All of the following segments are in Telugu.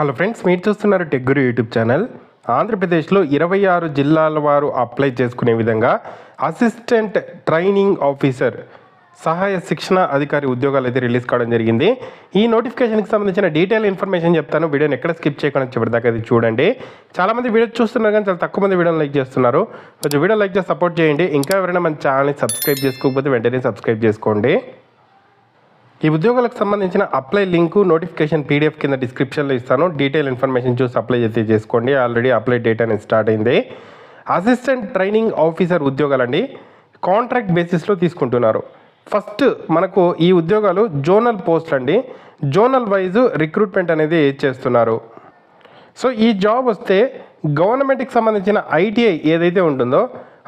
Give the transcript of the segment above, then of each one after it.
హలో ఫ్రెండ్స్ మీరు చూస్తున్నారు టెగ్గురు యూట్యూబ్ ఛానల్. ఆంధ్రప్రదేశ్లో ఇరవై ఆరు జిల్లాల వారు అప్లై చేసుకునే విధంగా అసిస్టెంట్ ట్రైనింగ్ ఆఫీసర్ సహాయ శిక్షణ అధికారి ఉద్యోగాలు అయితే రిలీజ్ కావడం జరిగింది. ఈ నోటిఫికేషన్కి సంబంధించిన డీటెయిల్ ఇన్ఫర్మేషన్ చెప్తాను. వీడియోని ఎక్కడ స్కిప్ చేయకుండా చివరిదాకా అది చూడండి. చాలామంది వీడియో చూస్తున్నారు కానీ చాలా తక్కువ మంది వీడియోని లైక్ చేస్తున్నారు. కొంచెం వీడియో లైక్ చేసి సపోర్ట్ చేయండి. ఇంకా ఎవరైనా మన ఛానల్ని సబ్స్క్రైబ్ చేసుకోకపోతే వెంటనే సబ్స్క్రైబ్ చేసుకోండి. ఈ ఉద్యోగాలకు సంబంధించిన అప్లై లింకు నోటిఫికేషన్ పీడిఎఫ్ కింద డిస్క్రిప్షన్లో ఇస్తాను. డీటెయిల్ ఇన్ఫర్మేషన్ చూసి అప్లై అయితే చేసుకోండి. ఆల్రెడీ అప్లై డేట్ అనేది స్టార్ట్ అయింది. అసిస్టెంట్ ట్రైనింగ్ ఆఫీసర్ ఉద్యోగాలండి. కాంట్రాక్ట్ బేసిస్లో తీసుకుంటున్నారు. ఫస్ట్ మనకు ఈ ఉద్యోగాలు జోనల్ పోస్ట్ అండి. జోనల్ వైజ్ రిక్రూట్మెంట్ అనేది చేస్తున్నారు. సో ఈ జాబ్ వస్తే గవర్నమెంట్కి సంబంధించిన ఐటీఐ ఏదైతే ఉంటుందో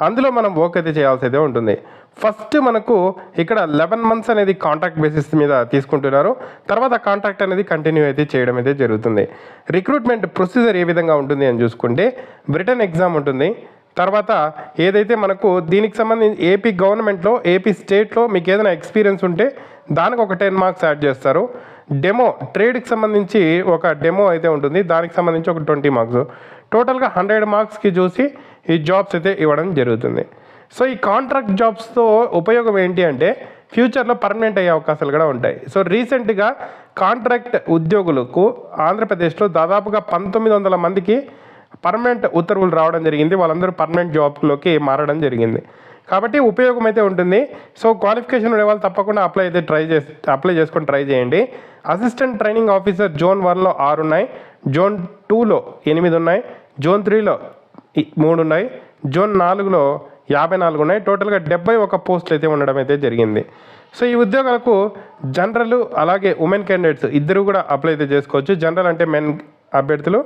అందులో మనం వర్క్ అయితే చేయాల్సి అయితే ఉంటుంది. ఫస్ట్ మనకు ఇక్కడ లెవెన్ మంత్స్ అనేది కాంట్రాక్ట్ బేసిస్ మీద తీసుకుంటున్నారు. తర్వాత కాంట్రాక్ట్ అనేది కంటిన్యూ అయితే చేయడం అయితే జరుగుతుంది. రిక్రూట్మెంట్ ప్రొసీజర్ ఏ విధంగా ఉంటుంది అని చూసుకుంటే బ్రిటన్ ఎగ్జామ్ ఉంటుంది. తర్వాత ఏదైతే మనకు దీనికి సంబంధించి ఏపీ గవర్నమెంట్లో ఏపీ స్టేట్లో మీకు ఏదైనా ఎక్స్పీరియన్స్ ఉంటే దానికి ఒక టెన్ మార్క్స్ యాడ్ చేస్తారు. డెమో ట్రేడ్కి సంబంధించి ఒక డెమో అయితే ఉంటుంది. దానికి సంబంధించి ఒక ట్వంటీ మార్క్స్ టోటల్గా హండ్రెడ్ మార్క్స్కి చూసి ఈ జాబ్స్ అయితే ఇవ్వడం జరుగుతుంది. సో ఈ కాంట్రాక్ట్ జాబ్స్తో ఉపయోగం ఏంటి అంటే ఫ్యూచర్లో పర్మనెంట్ అయ్యే అవకాశాలు కూడా ఉంటాయి. సో రీసెంట్గా కాంట్రాక్ట్ ఉద్యోగులకు ఆంధ్రప్రదేశ్లో దాదాపుగా పంతొమ్మిది వందల మందికి పర్మనెంట్ ఉత్తర్వులు రావడం జరిగింది. వాళ్ళందరూ పర్మనెంట్ జాబ్లోకి మారడం జరిగింది. కాబట్టి ఉపయోగం అయితే ఉంటుంది. సో క్వాలిఫికేషన్ ఉండే వాళ్ళు తప్పకుండా అప్లై అయితే ట్రై చేసి అప్లై చేసుకొని ట్రై చేయండి. అసిస్టెంట్ ట్రైనింగ్ ఆఫీసర్ జోన్ వన్లో ఆరు ఉన్నాయి. జోన్ టూలో ఎనిమిది ఉన్నాయి. జోన్ త్రీలో ఈ మూడు ఉన్నాయి. జోన్ నాలుగులో యాభై నాలుగు ఉన్నాయి. టోటల్గా డెబ్బై ఒక పోస్టులు అయితే ఉండడం అయితే జరిగింది. సో ఈ ఉద్యోగాలకు జనరల్ అలాగే ఉమెన్ క్యాండిడేట్స్ ఇద్దరు కూడా అప్లై అయితే చేసుకోవచ్చు. జనరల్ అంటే మెన్ అభ్యర్థులు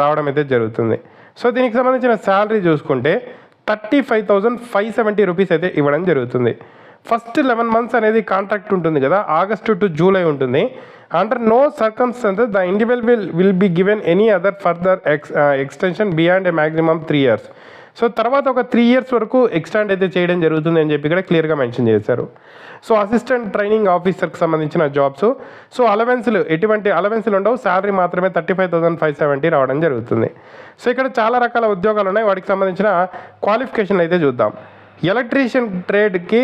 రావడం అయితే జరుగుతుంది. సో దీనికి సంబంధించిన శాలరీ చూసుకుంటే thirty five thousand five seventy rupees అయితే ఇవ్వడం జరుగుతుంది. ఫస్ట్ లెవెన్ మంత్స్ అనేది కాంట్రాక్ట్ ఉంటుంది కదా. ఆగస్టు టు జూలై ఉంటుంది. Under no circumstances the individual will will be given any other further ex extension beyond a maximum three years so తర్వాత ఒక త్రీ ఇయర్స్ వరకు ఎక్స్టాండ్ అయితే చేయడం జరుగుతుంది అని చెప్పి ఇక్కడ క్లియర్గా మెన్షన్ చేశారు. సో అసిస్టెంట్ ట్రైనింగ్ ఆఫీసర్కి సంబంధించిన జాబ్స్ సో అలవెన్స్లు ఎటువంటి అలవెన్స్లు ఉండవు. శాలరీ మాత్రమే thirty five thousand five seventy రావడం జరుగుతుంది. సో ఇక్కడ చాలా రకాల ఉద్యోగాలు ఉన్నాయి. వాటికి సంబంధించిన క్వాలిఫికేషన్ అయితే చూద్దాం. ఎలక్ట్రీషియన్ ట్రేడ్కి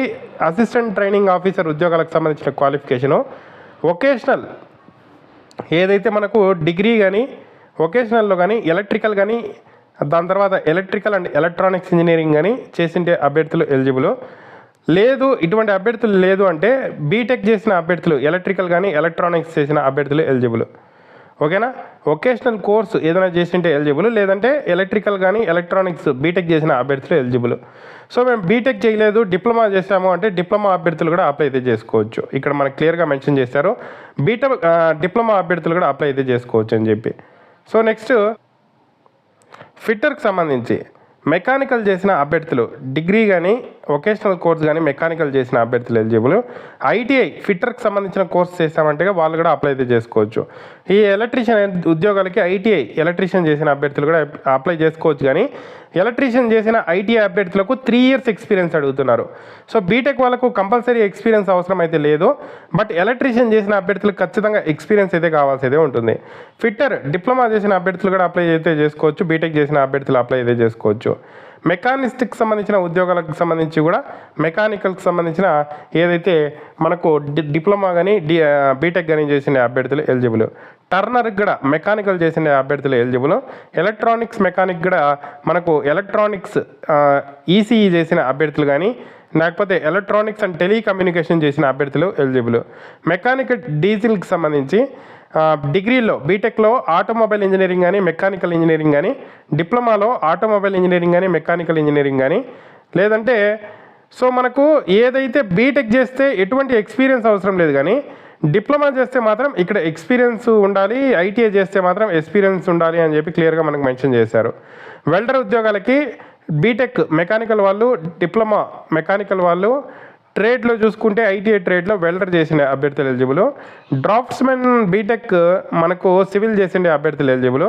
అసిస్టెంట్ ట్రైనింగ్ ఆఫీసర్ ఉద్యోగాలకు సంబంధించిన క్వాలిఫికేషను వొకేషనల్ ఏదైతే మనకు డిగ్రీ కానీ వొకేషనల్లో కానీ ఎలక్ట్రికల్ కానీ దాని తర్వాత ఎలక్ట్రికల్ అండ్ ఎలక్ట్రానిక్స్ ఇంజనీరింగ్ కానీ చేసింటే అభ్యర్థులు ఎలిజిబుల్. లేదు ఇటువంటి అభ్యర్థులు లేదు అంటే బీటెక్ చేసిన అభ్యర్థులు ఎలక్ట్రికల్ కానీ ఎలక్ట్రానిక్స్ చేసిన అభ్యర్థులు ఎలిజిబుల్. ఓకేనా? వొకేషనల్ కోర్స్ ఏదైనా చేసింటే ఎలిజిబుల్ లేదంటే ఎలక్ట్రికల్ కానీ ఎలక్ట్రానిక్స్ బీటెక్ చేసిన అభ్యర్థులు ఎలిజిబుల్. సో మేము బీటెక్ చేయలేదు డిప్లొమా చేసాము అంటే డిప్లొమా అభ్యర్థులు కూడా అప్లై అయితే చేసుకోవచ్చు. ఇక్కడ మనకు క్లియర్గా మెన్షన్ చేశారు. బీటెక్ డిప్లొమా అభ్యర్థులు కూడా అప్లై అయితే చేసుకోవచ్చు అని చెప్పి. సో నెక్స్ట్ ఫిట్టర్కి సంబంధించి మెకానికల్ చేసిన అభ్యర్థులు డిగ్రీ కానీ వొకేషనల్ కోర్స్ కానీ మెకానికల్ చేసిన అభ్యర్థులు ఎలిజిబుల్. ఐటీఐ ఫిట్టర్కి సంబంధించిన కోర్స్ చేసామంటే వాళ్ళు కూడా అప్లై అయితే చేసుకోవచ్చు. ఈ ఎలక్ట్రీషియన్ ఉద్యోగాలకి ఐటీఐ ఎలక్ట్రీషియన్ చేసిన అభ్యర్థులు కూడా అప్లై చేసుకోవచ్చు కానీ ఎలక్ట్రీషియన్ చేసిన ఐటీఐ అభ్యర్థులకు త్రీ ఇయర్స్ ఎక్స్పీరియన్స్ అడుగుతున్నారు. సో బీటెక్ వాళ్ళకు కంపల్సరీ ఎక్స్పీరియన్స్ అవసరం అయితే లేదు. బట్ ఎలక్ట్రీషియన్ చేసిన అభ్యర్థులకు ఖచ్చితంగా ఎక్స్పీరియన్స్ అయితే కావాల్సి ఉంటుంది. ఫిట్టర్ డిప్లొమా చేసిన అభ్యర్థులు కూడా అప్లై అయితే చేసుకోవచ్చు. బీటెక్ చేసిన అభ్యర్థులు అప్లై అయితే చేసుకోవచ్చు. మెకానిస్టిక్ సంబంధించిన ఉద్యోగాలకు సంబంధించి కూడా మెకానికల్కి సంబంధించిన ఏదైతే మనకు డిప్లొమా కానీ డి బీటెక్ కానీ చేసిన అభ్యర్థులు ఎలిజిబుల్. టర్నర్కి కూడా మెకానికల్ చేసిన అభ్యర్థులు ఎలిజిబుల్. ఎలక్ట్రానిక్స్ మెకానిక్ కూడా మనకు ఎలక్ట్రానిక్స్ ఈసీఈ చేసిన అభ్యర్థులు కానీ లేకపోతే ఎలక్ట్రానిక్స్ అండ్ టెలికమ్యూనికేషన్ చేసిన అభ్యర్థులు ఎలిజిబుల్. మెకానికల్ డీజిల్కి సంబంధించి డిగ్రీలో బీటెక్లో ఆటోమొబైల్ ఇంజనీరింగ్ కానీ మెకానికల్ ఇంజనీరింగ్ కానీ డిప్లొమాలో ఆటోమొబైల్ ఇంజనీరింగ్ కానీ మెకానికల్ ఇంజనీరింగ్ కానీ లేదంటే సో మనకు ఏదైతే బీటెక్ చేస్తే ఎటువంటి ఎక్స్పీరియన్స్ అవసరం లేదు కానీ డిప్లొమా చేస్తే మాత్రం ఇక్కడ ఎక్స్పీరియన్స్ ఉండాలి ఐటీఐ చేస్తే మాత్రం ఎక్స్పీరియన్స్ ఉండాలి అని చెప్పి క్లియర్గా మనకు మెన్షన్ చేశారు. వెల్డర్ ఉద్యోగాలకి బీటెక్ మెకానికల్ వాళ్ళు డిప్లొమా మెకానికల్ వాళ్ళు ట్రేడ్లో చూసుకుంటే ఐటీఐ ట్రేడ్లో వెల్డర్ చేసిన అభ్యర్థులు ఎలిజిబుల్. డ్రాఫ్ట్స్మెన్ బీటెక్ మనకు సివిల్ చేసిండే అభ్యర్థులు ఎలిజిబుల్.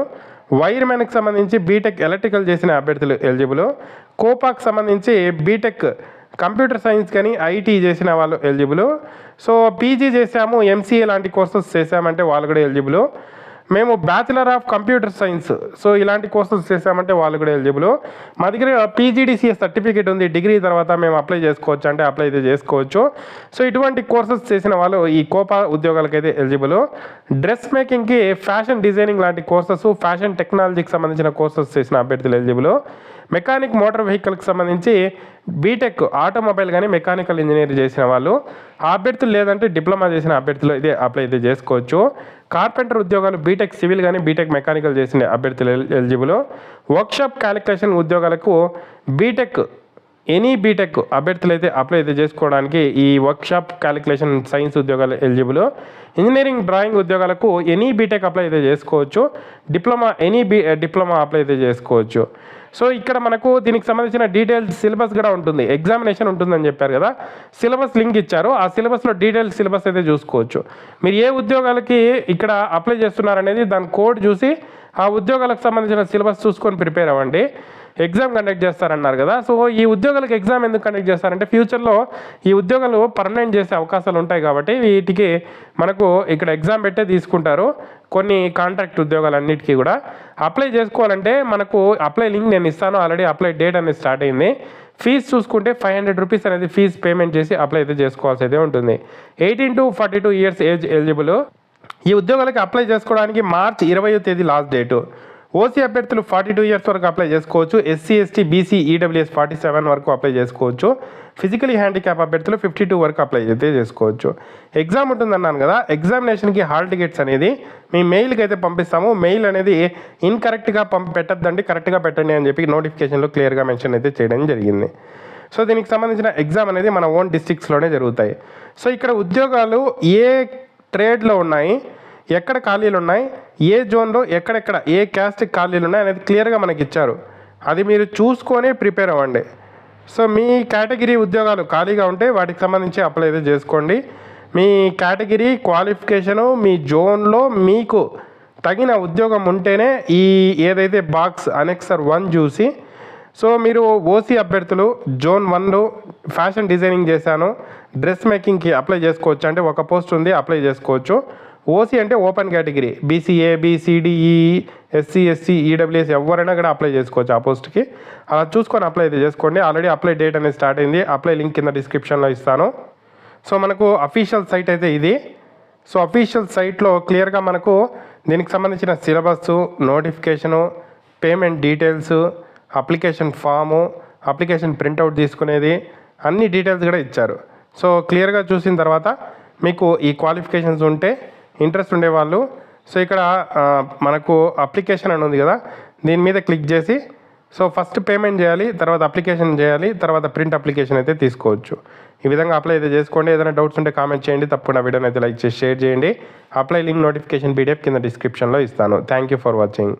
వైర్మెన్కి సంబంధించి బీటెక్ ఎలక్ట్రికల్ చేసిన అభ్యర్థులు ఎలిజిబుల్. కోపాక్ సంబంధించి బీటెక్ కంప్యూటర్ సైన్స్ కానీ ఐటీ చేసిన వాళ్ళు ఎలిజిబుల్. సో పీజీ చేసాము ఎంసీఏ లాంటి కోర్సెస్ చేసామంటే వాళ్ళు కూడా ఎలిజిబుల్. మేము bachelor of computer science so ఇలాంటి కోర్సెస్ చేసామంటే వాళ్ళు కూడా ఎలిజిబుల్ మా దగ్గర పీజీడీసీఎస్ సర్టిఫికేట్ ఉంది డిగ్రీ తర్వాత మేము అప్లై చేసుకోవచ్చు అంటే అప్లై అయితే చేసుకోవచ్చు. సో ఇటువంటి కోర్సెస్ చేసిన వాళ్ళు ఈ కోపా ఉద్యోగాలకైతే ఎలిజిబుల్ డ్రెస్ మేకింగ్కి ఫ్యాషన్ డిజైనింగ్ లాంటి కోర్సెస్ ఫ్యాషన్ టెక్నాలజీకి సంబంధించిన కోర్సెస్ చేసిన అభ్యర్థులు ఎలిజిబుల్ మెకానిక్ మోటార్ వెహికల్కి సంబంధించి బీటెక్ ఆటోమొబైల్ కానీ మెకానికల్ ఇంజనీర్ చేసిన వాళ్ళు. అభ్యర్థులు లేదంటే డిప్లొమా చేసిన అభ్యర్థులు అయితే అప్లై అయితే చేసుకోవచ్చు. కార్పెంటర్ ఉద్యోగాలు బీటెక్ సివిల్ కానీ బీటెక్ మెకానికల్ చేసిన అభ్యర్థులు ఎలిజిబుల్. వర్క్షాప్ క్యాలిక్యులేషన్ ఉద్యోగాలకు బీటెక్ ఎనీ బీటెక్ అభ్యర్థులు అయితే అప్లై అయితే చేసుకోవడానికి ఈ వర్క్షాప్ క్యాలిక్యులేషన్ సైన్స్ ఉద్యోగాలు ఎలిజిబుల్. ఇంజనీరింగ్ డ్రాయింగ్ ఉద్యోగాలకు ఎనీ బీటెక్ అప్లై అయితే చేసుకోవచ్చు. Diploma any B diploma apply అయితే చేసుకోవచ్చు. సో ఇక్కడ మనకు దీనికి సంబంధించిన డీటెయిల్స్ సిలబస్ కూడా ఉంటుంది. ఎగ్జామినేషన్ ఉంటుందని చెప్పారు కదా. సిలబస్ లింక్ ఇచ్చారు. ఆ సిలబస్లో డీటెయిల్స్ సిలబస్ అయితే చూసుకోవచ్చు. మీరు ఏ ఉద్యోగాలకి ఇక్కడ అప్లై చేస్తున్నారనేది దాని కోడ్ చూసి ఆ ఉద్యోగాలకు సంబంధించిన సిలబస్ చూసుకొని ప్రిపేర్ అవ్వండి. ఎగ్జామ్ కండక్ట్ చేస్తారన్నారు కదా. సో ఈ ఉద్యోగాలకు ఎగ్జామ్ ఎందుకు కండక్ట్ చేస్తారంటే ఫ్యూచర్లో ఈ ఉద్యోగాలు పర్మనెంట్ చేసే అవకాశాలు ఉంటాయి కాబట్టి వీటికి మనకు ఇక్కడ ఎగ్జామ్ పెట్టే తీసుకుంటారు. కొన్ని కాంట్రాక్ట్ ఉద్యోగాలన్నిటికీ కూడా. అప్లై చేసుకోవాలంటే మనకు అప్లై లింక్ నేను ఇస్తాను. ఆల్రెడీ అప్లై డేట్ అనేది స్టార్ట్ అయింది. ఫీజు చూసుకుంటే ఫైవ్ హండ్రెడ్ రూపీస్ అనేది ఫీజు పేమెంట్ చేసి అప్లై అయితే చేసుకోవాల్సి అయితే ఉంటుంది. Eighteen to forty two years age eligible. ఈ ఉద్యోగాలకు అప్లై చేసుకోవడానికి మార్చ్ ఇరవై తేదీ లాస్ట్ డేటు. ఓసీ అభ్యర్థులు ఫార్టీ టూ ఇయర్స్ వరకు అప్లై చేసుకోవచ్చు. SC ST BC EWS forty seven వరకు అప్లై చేసుకోవచ్చు. ఫిజికలీ హ్యాండిక్యాప్ అభ్యర్థులు ఫిఫ్టీ టూ వరకు అప్లై అయితే చేసుకోవచ్చు. ఎగ్జామ్ ఉంటుందన్నాను కదా ఎగ్జామినేషన్కి హాల్ టికెట్స్ అనేది మీ మెయిల్కి అయితే పంపిస్తాము. మెయిల్ అనేది ఇన్కరెక్ట్గా పంపి పెట్టద్దండి కరెక్ట్గా పెట్టండి అని చెప్పి నోటిఫికేషన్లో క్లియర్గా మెన్షన్ అయితే చేయడం జరిగింది. సో దీనికి సంబంధించిన ఎగ్జామ్ అనేది మన ఓన్ డిస్టిక్స్లోనే జరుగుతాయి. సో ఇక్కడ ఉద్యోగాలు ఏ ట్రేడ్లో ఉన్నాయి? ఎక్కడ ఖాళీలు ఉన్నాయి ఏ జోన్లో ఎక్కడెక్కడ ఏ క్యాస్ట్ ఖాళీలు ఉన్నాయి అనేది క్లియర్గా మనకి ఇచ్చారు అది మీరు చూసుకొని ప్రిపేర్ అవ్వండి. సో మీ కేటగిరీ ఉద్యోగాలు ఖాళీగా ఉంటే వాటికి సంబంధించి అప్లై అయితే చేసుకోండి. మీ కేటగిరీ క్వాలిఫికేషను మీ జోన్లో మీకు తగిన ఉద్యోగం ఉంటేనే ఈ ఏదైతే బాక్స్ అనెక్సర్ వన్ చూసి సో మీరు ఓసీ అభ్యర్థులు జోన్ వన్లో ఫ్యాషన్ డిజైనింగ్ చేశాను డ్రెస్ మేకింగ్కి అప్లై చేసుకోవచ్చు. అంటే ఒక పోస్ట్ ఉంది అప్లై చేసుకోవచ్చు. ఓసీ అంటే open category. BCA BCDE SC SC EWS ఎవరైనా కూడా అప్లై చేసుకోవచ్చు ఆ పోస్ట్కి. అలా చూసుకొని అప్లై అయితే చేసుకోండి. ఆల్రెడీ అప్లై డేట్ అనేది స్టార్ట్ అయింది. అప్లై లింక్ కింద డిస్క్రిప్షన్లో ఇస్తాను. సో మనకు అఫీషియల్ సైట్ అయితే ఇది. సో అఫీషియల్ సైట్లో క్లియర్గా మనకు దీనికి సంబంధించిన syllabus notification payment details application form application printout తీసుకునేది అన్ని డీటెయిల్స్ కూడా ఇచ్చారు. సో క్లియర్గా చూసిన తర్వాత మీకు ఈ క్వాలిఫికేషన్స్ ఉంటే ఇంట్రెస్ట్ ఉండేవాళ్ళు. సో ఇక్కడ మనకు అప్లికేషన్ అని ఉంది కదా దీని మీద క్లిక్ చేసి సో ఫస్ట్ పేమెంట్ చేయాలి తర్వాత అప్లికేషన్ చేయాలి తర్వాత ప్రింట్ అప్లికేషన్ అయితే తీసుకోవచ్చు. ఈ విధంగా అప్లై అయితే చేసుకోండి. ఏదైనా డౌట్స్ ఉంటే కామెంట్ చేయండి. తప్పకుండా వీడియోని అయితే లైక్ చేసి షేర్ చేయండి. అప్లై లింక్ నోటిఫికేషన్ పీడిఎఫ్ కింద డిస్క్రిప్షన్లో ఇస్తాను. Thank you for watching.